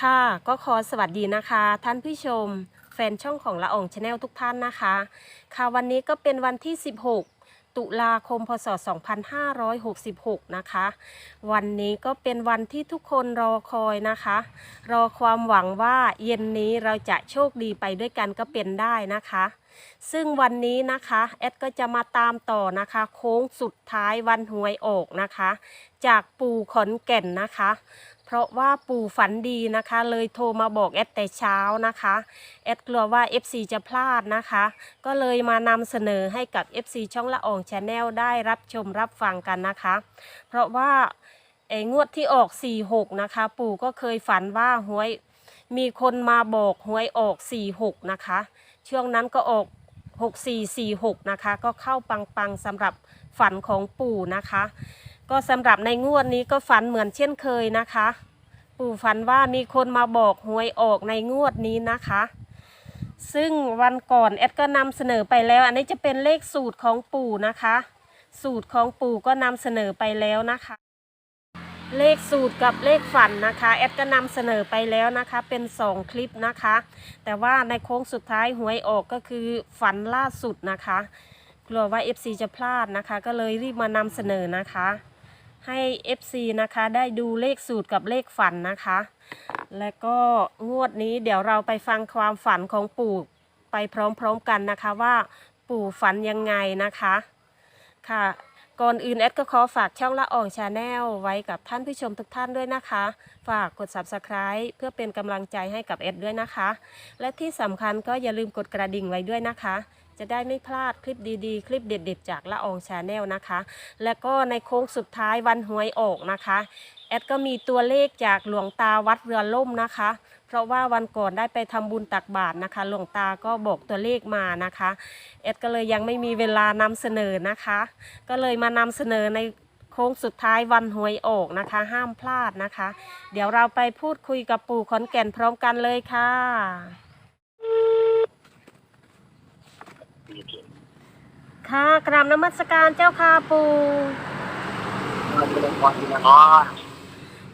ค่ะ ก็ขอสวัสดีนะคะ ท่านผู้ชม แฟนช่องของละอองชาแนลทุกท่านนะคะ ค่ะวันนี้ก็เป็นวันที่ 16 ตุลาคมพศ 2566 นะคะ วันนี้ก็เป็นวันที่ทุกคนรอคอยนะคะ รอความหวังว่าเย็นนี้เราจะโชคดีไปด้วยกันก็เป็นได้นะคะ ซึ่งวันนี้นะคะแอดก็จะมาตามต่อนะคะ โค้งสุดท้ายวันหวยออกนะคะ จากปู่ขอนแก่นนะคะ เพราะว่าปู่ฝันดีนะคะ เลยโทรมาบอกแอดแต่เช้านะคะ แอดกลัวว่า FC จะพลาดนะคะ ก็เลยมานำเสนอให้กับ FC ช่องละอองชาแนลได้รับชมรับฟังกันนะคะ เพราะว่าไอ้งวดที่ออก 46 นะคะ ปู่ก็เคยฝันว่าหวยมีคนมาบอกหวยออก 46 นะคะ ช่วงนั้นก็ออก 6446 นะคะ ก็เข้าปังๆสำหรับฝันของปู่นะคะ ก็สำหรับในงวดนี้ก็ฝันเหมือนเช่นเคยนะคะ ปู่ฝันว่ามีคนมาบอกหวยออกในงวดนี้นะคะ ซึ่งวันก่อนแอดก็นำเสนอไปแล้ว อันนี้จะเป็นเลขสูตรของปู่นะคะ สูตรของปู่ก็นำเสนอไปแล้วนะคะ เลขสูตรกับเลขฝันนะคะแอดก็นำเสนอไปแล้วนะคะ เป็น2คลิปนะคะ แต่ว่าในโค้งสุดท้ายหวยออกก็คือฝันล่าสุดนะคะกลัวว่า FC จะพลาดนะคะ ก็เลยรีบมานำเสนอนะคะ ให้ FC นะคะได้ดูเลขสูตรกับเลขฝันนะคะ และก็งวดนี้เดี๋ยวเราไปฟังความฝันของปู่ไปพร้อมๆกันนะคะว่าปู่ฝันยังไงนะคะค่ะก่อนอื่นแอดก็ขอฝากช่องละอองชาแนลไว้กับท่านผู้ชมทุกท่านด้วยนะคะ ฝากกด subscribe เพื่อเป็นกำลังใจให้กับแอดด้วยนะคะ และที่สำคัญก็อย่าลืมกดกระดิ่งไว้ด้วยนะคะ จะได้ไม่พลาดคลิปดีๆ คลิปเด็ด ๆ จากละอองชาแนลนะคะ และก็ในโค้งสุดท้ายวันหวยออกนะคะแอดก็มีตัวเลขจากหลวงตาวัดเรือล่มนะคะ เพราะว่าวันก่อนได้ไปทำบุญตักบาตรนะคะ หลวงตาก็บอกตัวเลขมานะคะแอดก็เลยยังไม่มีเวลานำเสนอนะคะ ก็เลยมานำเสนอในโค้งสุดท้ายวันหวยออกนะคะ ห้ามพลาดนะคะ เดี๋ยวเราไปพูดคุยกับปู่ขอนแก่นพร้อมกันเลยค่ะ ค่ะกราบนมัสการเจ้าค่ะปู่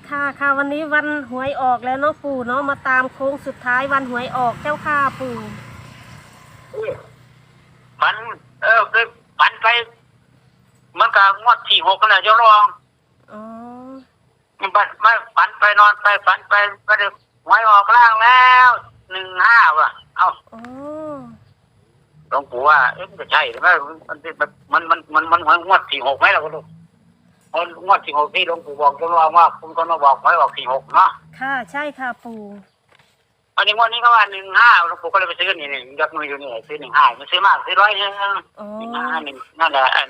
ค่ะค่ะวันนี้วันหวยออกแล้วเนาะปู่เนาะมาตามโค้งสุดท้ายวันหวยออกเจ้าค่ะปู่ฝันเออคือฝันไปมันก็งวดที่หกกันแหละเจ้ารองอ๋อมันฝันไม่ฝันไปนอนไปฝันไปก็ได้หวยออกล่างแล้วหนึ่งห้าว่ะ เอ้าอ๋อ หลวงปู่ว่าเอ๊ะมันจะใช่หรือไม่มันมันมันมันมันมันงวดที่หกไหมล่ะคุณลูกงวดที่หกที่หลวงปู่บอกจ้ารองว่าคุณคนมาบอกหวยออกที่หกเนาะค่ะ ใช่ค่ะปู่อันนี้งวดนี้ก็ว่าหนึ่งห้าหลวงปู่ก็เลยไปซื้อนี่นี่ยักมืออยู่นี่ซื้อหนึ่งห้ามันซื้อมากซื้อร้อยหนึงอ๋อหนึ่งห้าหนึ่งนั่นแหละอัน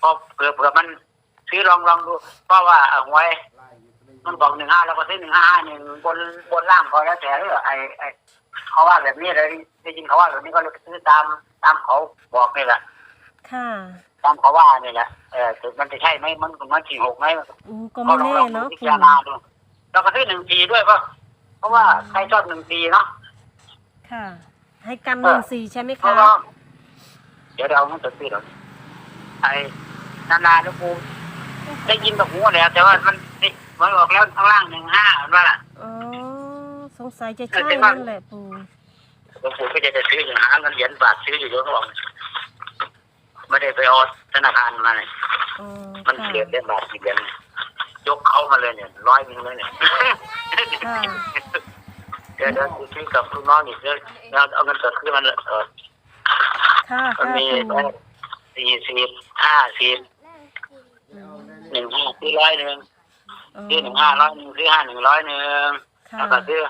พอเผื่อเผื่อมันซื้อลองลองดูเพราะว่าเอาหวย มันบอกหนึ่งห้าแล้วก็ซื้อหนึ่งห้าห้าหนึ่งบนบนล่างก็แล้วแต่เออไอไอเขาว่าแบบนี้เลยได้ยินเขาว่าแบบนี้ก็เลยไปซื้อตามตามเขาบอกนี่แหละค่ะตามเขาว่านี่แหละเออแต่มันจะใช่ไหมมันมันสี่หกไหมอืมก็ไม่แน่ลองเนาะพิปู่จารณาดูเราก็ซื้อหนึ่งปีด้วยเพราะเพราะว่าใครชอบหนึ่งปีเนาะค่ะ ให้กันหนึ่งสี่ใช่ไหมเพราะคะว่าเดี๋ยวเราไม่จะซื้อหรอกไอ้นานๆแล้วกูได้ยินกับหูแล้วแต่ว่ามันนี่ มันออกแล้วข้างล่างหนึ่งห้าว่าล่ะ อ๋อ สงสัยจะใช่นั่นแหละปู่หลวงปู่ก็จะไปซื้ออย่างหาเงินเหรียญบาทซื้ออยู่เยอะเขาบอกไม่ได้ไปเอาธนาคารมาเลยอ๋อมันค่ะเหรียญเหรียญบาทกี่เหรียญยกเข้ามาเลยเนี่ยร้อยหนึงเลยเนี่ยค่ะเดี๋ยวเดี๋ยวซื้อกับลูกน้องอีกเดี๋ยวเราเอาเงินสดขึ้นมันเออค่ะมันค่ะมีปู่สี่สิบห้าสิบอืมหนึ่งห้าซื้อร้อยหนึ่งอ๋อ ซื้อหนึ่งห้าร้อยหนึ่งซื้อห้าหนึ่งร้อยหนึ่งค่ะแล้วก็ซื้อ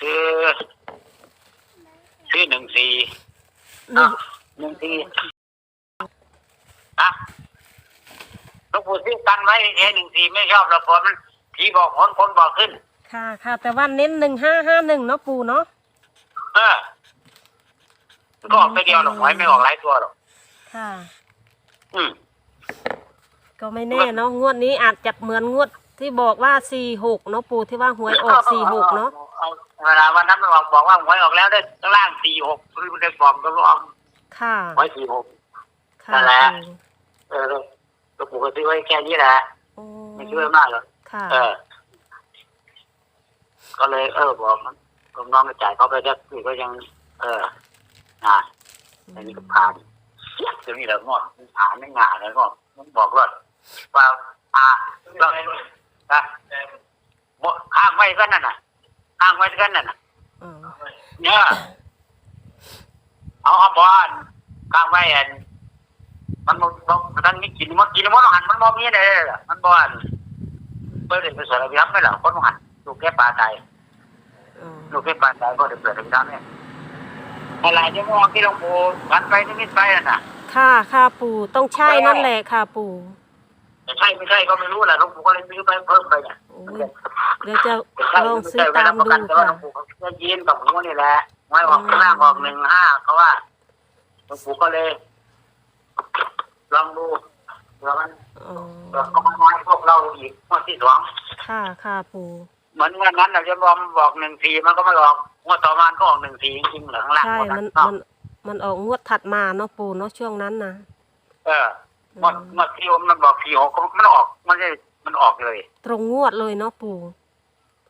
ซื้อซื้อหนึ่งสี่หนึ่งหนึ่งสี่อะหลวงปู่ซื้อกันไว้เอหนึ่งสี่ไม่ชอบหรอกเพราะมันผีบอกคนคนบอกขึ้น ค่ะค่ะ แต่ว่าเน้นหนึ่งห้าห้าหนึ่งเนาะปู่เนาะเออมันก็ออกไปเดียวหรอกไว้ไม่ออกหลายตัวหรอกค่ะ อืม ก็ไม่แน่เนาะงวดนี้อาจจะเหมือนงวดที่บอกว่าสี่หกเนาะปู่ที่ว่าหวยออกสี่หกเนาะเอาเวลาวันนั้นมันบอกบอกว่าหวยออกแล้วได้ข้างล่างสี่หกคือมันได้บอกก็ลองค่ะหวยสี่หกค่ะนั่นแหละปู่เออหลวงปู่ก็ซื้อไว้แค่นี้แหละโอ้ไม่ช่วยมากหรอกค่ะเออ ก็เลย เออบอกมันลูกน้องก็จ่ายเขาไปแล้วพี่ก็ยัง เอออ่าอันนี้ก็ผ่านเดี๋ยวนี้เรางอกผ่านไม่งานแล้วก็มันบอกว่า ว่าอ่าเราเองนะบอกข้างไว้กันนั่นน่ะข้างไว้กันนั่นน่ะอ๋อเนี่ยเอาเอาบอลข้างไว้อันมันมันมันทั้งนี้กินมันกินมันหันมันมอมีเลยล่ะมันบอลเปิดเป็นสารพัดไม่หรอคนหันลูกแก่ปลาตายอ๋อลูกแก่ปลาตายก็ได้เปิดเป็นทั้งนี้อะไรจะมองที่หลวงปู่หันไปนี่มิดไปน่ะนะค่ะค่ะปู่ต้องใช่นั่นแหละค่ะปู่ แต่ใช่ไม่ใช่ก็ไม่รู้แหละหลวงปู่ก็เลยซื้อไปเพิ่มไปเนี่ยโอ้ยเดี๋ยวจะแต่ใช่ลองไม่ซื้อใช่เวตาลามประดูกันแต่ว่าค่ะหลวงปู่เขาจะยินกับหมูนี่แหละไม่ออกข้างล่างออกหนึ่งห้าเขาว่าหลวงปู่ก็เลย ลองดูแล้วมันอ๋อแล้วก็มาให้พวกเราอีกงวดที่สองค่ะค่ะปู่เหมือนวันนั้นเราจะบอกบอกหนึ่งทีมันก็ไม่หลอกงวดต่อมาก็ออกหนึ่งทีจริงๆเหรอข้างล่างใช่หมดมันเนาะมันมันออกงวดถัดมาเนาะปู่เนาะช่วงนั้นนะเออ หมดหมดที่มันบอกทีหกมันออกมันได้มันออกเลย ตรงงวดเลยเนาะปู่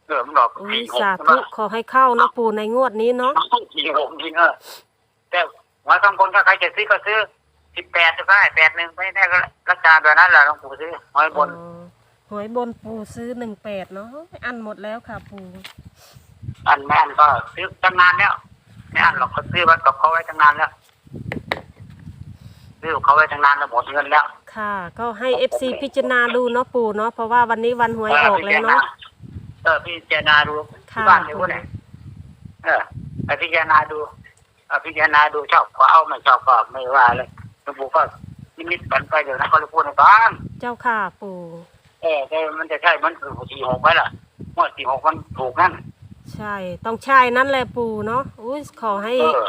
เออมันออกโอ้ทียหกสาใช่ธุไหมขอให้เข้าเนาะปู่ในงวดนี้เนาะทีหกจริงเออแต่ว่าบางคนถ้าใครจะซื้อก็ซื้อสิบแปดจะได้แปดหนึ่งไม่ได้ก็รักษาแบบนั้นแหละหลวงปู่ซื้อหอยบนอ๋อหวยบนปู่ซื้อหนึ่งแปดเนาะอันหมดแล้วค่ะปู่อันแม่นก็ซื้อตั้งนานแล้วไม่อันหรอกเขาซื้อไว้กับเขาไว้ตั้งนานแล้ว ซื้อกับเขาไว้ตั้งนานแล้วหมดเงินแล้วค่ะ ก็ให้เอฟซีพิจารณาดูเนาะปู่เนาะเพราะว่าวันนี้วันหวยออกแล้วเนาะเออพี่เจารณาดูที่ค่ะบ้านเดี๋ยวเนี่ยเออไปพิจารณาดูเออพิจารณาดูชอบก็เอาไม่ชอบก็ไม่ว่าเลยหลวงปู่ก็นิมิตฝันไปเดี๋ยวนะเขาเลยพูดในบ้านเจ้าค่ะปู่เออแต่มันจะใช่มันคือสี่หกไปล่ะงวดสี่หกมันถูกนั่น ใช่ ต้องใช่นั่นแหละปู่เนาะอุ้ยขอให้เออ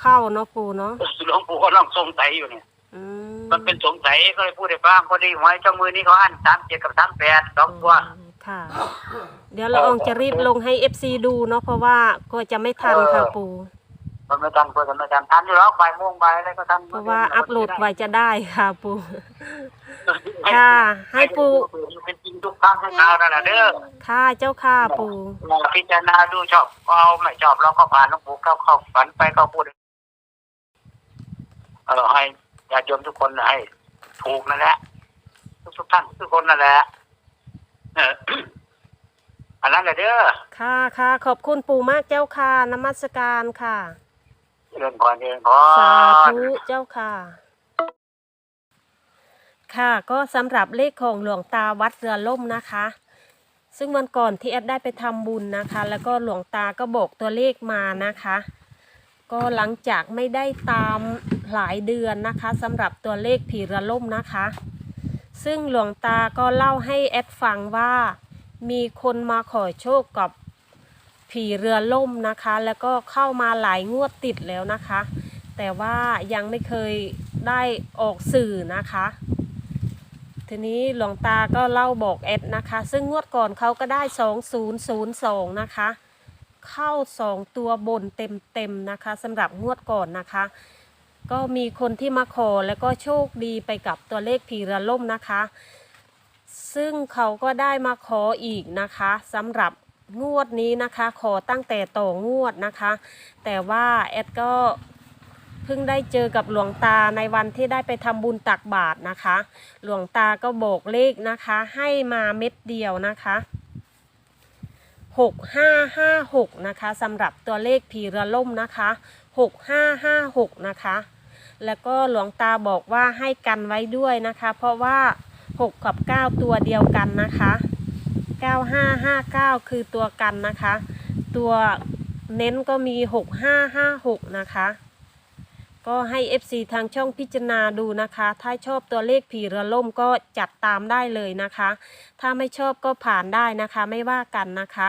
เข้าเนาะปู่เนาะหลวงปู่ก็ลองสงสัยอยู่เนี่ย อืมมันเป็นสงสัยก็เลยพูดให้ฟังพอดีหวยเจ้ามือนี้เขาอันสามเจ็ดกับสามแปดสองตัว ค่ะ เดี๋ยวเราอองจะรีบลงให้เอฟซีดูเนาะเพราะว่าก็จะไม่ทันค่ะปู่ มันไม่ทันเพื่อนไม่ทันทันอยู่แล้วบ่ายโมงบ่ายอะไรก็ทันเพราะว่าอัพโหลดไว้จะได้ค่ะปู่ค่ะให้ปู่เป็นจริงทุกครั้งทุกคราวนั่นแหละเด้อค่ะเจ้าค่ะปู่พิจารณาดูชอบก็เอาไม่ชอบเราก็ผ่านหลวงปู่เข้าเข้าฝันไปก็พูดเออให้ญาติโยมทุกคนให้ถูกนั่นแหละทุกทุกท่านทุกคนนั่นแหละเอออันนั้นแหละเด้อค่ะค่ะขอบคุณปู่มากเจ้าค่ะนมัสการค่ะ เรื่องก่อนเองพอสาธุเจ้าค่ะ ค่ะก็สำหรับเลขของหลวงตาวัดเรือล่มนะคะ ซึ่งวันก่อนที่แอดได้ไปทำบุญนะคะ แล้วก็หลวงตาก็บอกตัวเลขมานะคะ ก็หลังจากไม่ได้ตามหลายเดือนนะคะสำหรับตัวเลขผีเรือล่มนะคะ ซึ่งหลวงตาก็เล่าให้แอดฟังว่ามีคนมาขอโชคกับ ผีเรือล่มนะคะ แล้วก็เข้ามาหลายงวดติดแล้วนะคะ แต่ว่ายังไม่เคยได้ออกสื่อนะคะ ทีนี้หลวงตาก็เล่าบอกแอดนะคะ ซึ่งงวดก่อนเขาก็ได้ 2002 นะคะ เข้า 2 ตัวบนเต็มๆนะคะสำหรับงวดก่อนนะคะ ก็มีคนที่มาขอแล้วก็โชคดีไปกับตัวเลขผีเรือล่มนะคะ ซึ่งเขาก็ได้มาขออีกนะคะสำหรับ งวดนี้นะคะ ขอตั้งแต่ต่องวดนะคะ แต่ว่าแอดก็เพิ่งได้เจอกับหลวงตาในวันที่ได้ไปทำบุญตักบาตรนะคะ หลวงตาก็บอกเลขนะคะ ให้มาเม็ดเดียวนะคะหกห้าห้าหกนะคะสำหรับตัวเลขผีเรือล่มนะคะหกห้าห้าหกนะคะ แล้วก็หลวงตาบอกว่าให้กันไว้ด้วยนะคะ เพราะว่า 6 กับ 9 ตัวเดียวกันนะคะ 9559 คือตัวกันนะคะ ตัวเน้นก็มี 6556 นะคะ ก็ให้ FC ทางช่องพิจารณาดูนะคะ ถ้าชอบตัวเลขผีเรือล่มก็จัดตามได้เลยนะคะ ถ้าไม่ชอบก็ผ่านได้นะคะไม่ว่ากันนะคะ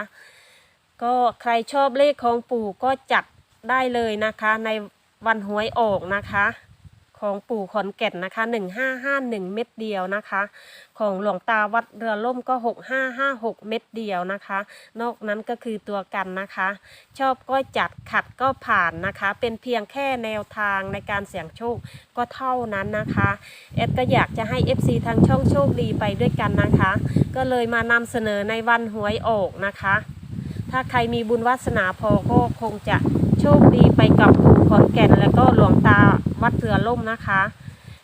ก็ใครชอบเลขของปู่ก็จัดได้เลยนะคะ ในวันหวยออกนะคะ ของปู่ขอนแก่นนะคะ 1551 เม็ดเดียวนะคะ ของหลวงตาวัดเรือล่มก็ 6556 เม็ดเดียวนะคะ นอกนั้นก็คือตัวกันนะคะ ชอบก็จัดขัดก็ผ่านนะคะ เป็นเพียงแค่แนวทางในการเสี่ยงโชคก็เท่านั้นนะคะเอ็ดก็อยากจะให้ FC ทางช่องโชคดีไปด้วยกันนะคะ ก็เลยมานำเสนอในวันหวยออกนะคะ ถ้าใครมีบุญวาสนาพอก็คงจะ โชคดีไปกับขอนแก่น และก็หลวงตาวัดเสือล่มนะคะ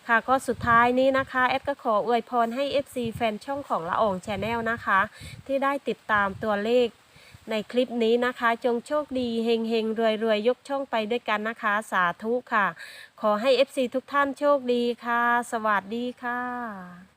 ค่ะก็สุดท้ายนี้นะคะแอดก็ขออวยพรให้ FC แฟนช่องของละอองแชนแนลนะคะ ที่ได้ติดตามตัวเลขในคลิปนี้นะคะ จงโชคดีเฮงเฮงรวยรวยยกช่องไปด้วยกันนะคะ สาธุค่ะ ขอให้ FC ทุกท่านโชคดีค่ะ สวัสดีค่ะ